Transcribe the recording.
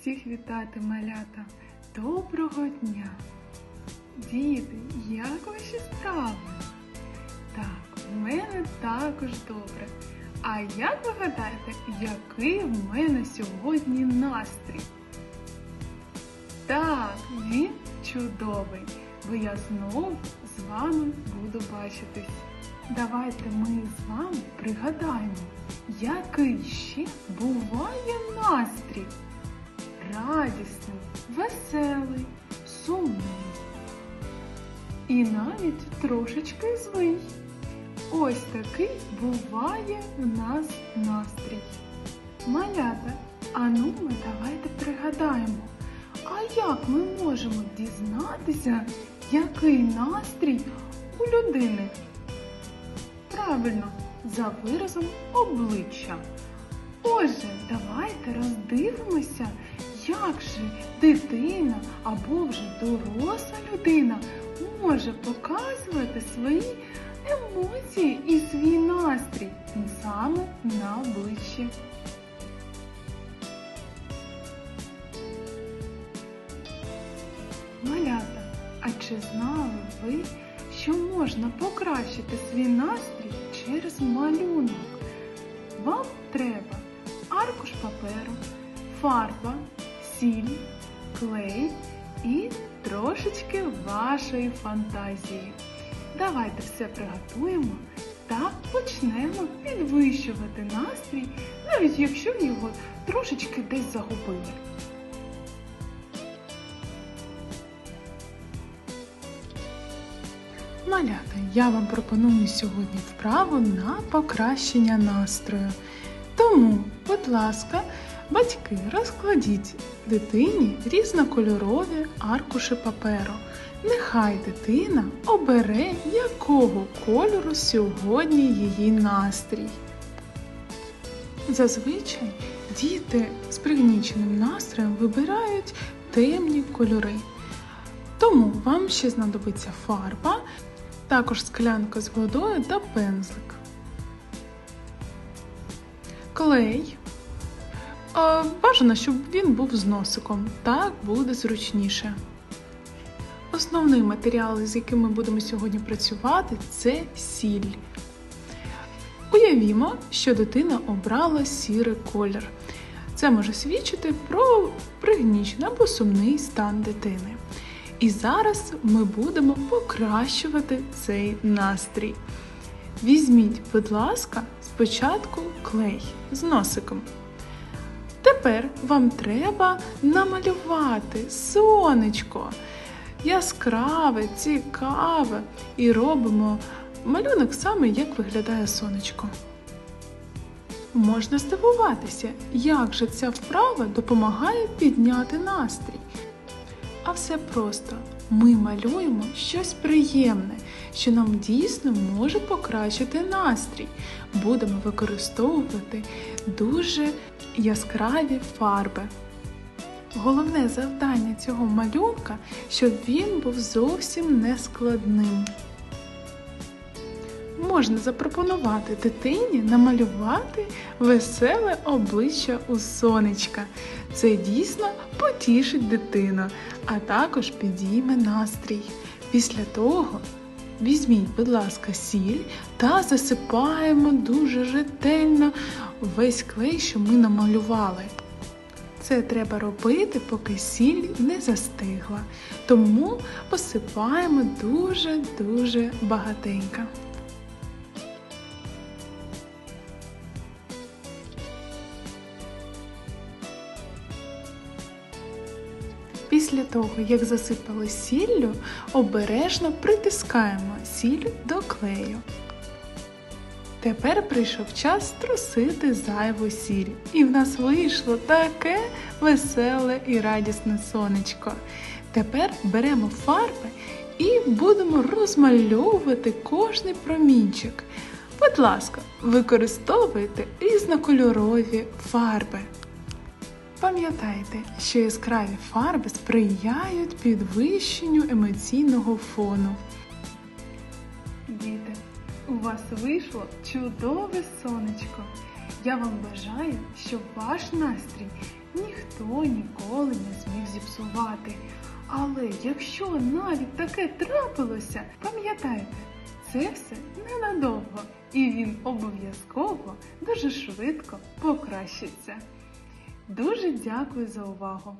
всіх вітати, малята! Доброго дня! Діти, як ваші справи? Так, в мене також добре. А як ви гадаєте, який в мене сьогодні настрій? Так, він чудовий, бо я знову з вами буду бачитись. Давайте ми з вами пригадаємо, який ще буває настрій. Радісний, веселий, сумний. І навіть трошечки злий. Ось такий буває в нас настрій. Малята, а ну ми давайте пригадаємо, а як ми можемо дізнатися, який настрій у людини? Правильно, за виразом обличчя. Отже, давайте роздивимося, як же дитина або вже доросла людина може показувати свої емоції і свій настрій саме на обличчі. Малята, а чи знали ви, що можна покращити свій настрій через малюнок? Вам треба аркуш паперу, фарба, сіль, клей і трошечки вашої фантазії. Давайте все приготуємо та почнемо підвищувати настрій, навіть якщо його трошечки десь загубили. Малята, я вам пропоную сьогодні вправу на покращення настрою. Тому, будь ласка, батьки, розкладіть дитині різнокольорові аркуші паперу. Нехай дитина обере, якого кольору сьогодні її настрій. Зазвичай діти з пригніченим настроєм вибирають темні кольори. Тому вам ще знадобиться фарба, також склянка з водою та пензлик. Клей. Бажано, щоб він був з носиком. Так буде зручніше. Основний матеріал, з яким ми будемо сьогодні працювати, це сіль. Уявімо, що дитина обрала сірий колір. Це може свідчити про пригнічений або сумний стан дитини. І зараз ми будемо покращувати цей настрій. Візьміть, будь ласка, спочатку клей з носиком. Тепер вам треба намалювати сонечко. Яскраве, цікаве. І робимо малюнок саме, як виглядає сонечко. Можна здивуватися, як же ця вправа допомагає підняти настрій. А все просто ми малюємо щось приємне, що нам дійсно може покращити настрій. Будемо використовувати дуже яскраві фарби. Головне завдання цього малюнка, щоб він був зовсім нескладним. Можна запропонувати дитині намалювати веселе обличчя у сонечка. Це дійсно потішить дитину, а також підійме настрій. Після того візьміть, будь ласка, сіль та засипаємо дуже ретельно весь клей, що ми намалювали. Це треба робити, поки сіль не застигла. Тому посипаємо дуже-дуже багатенько. Після того, як засипали сіллю, обережно притискаємо сіль до клею. Тепер прийшов час струсити зайву сіль. І в нас вийшло таке веселе і радісне сонечко. Тепер беремо фарби і будемо розмальовувати кожний промінчик. Будь ласка, використовуйте різнокольорові фарби. Пам'ятайте, що яскраві фарби сприяють підвищенню емоційного фону. Діти, у вас вийшло чудове сонечко. Я вам бажаю, щоб ваш настрій ніхто ніколи не зміг зіпсувати. Але якщо навіть таке трапилося, пам'ятайте, це все ненадовго, і він обов'язково дуже швидко покращиться. Дуже дякую за увагу!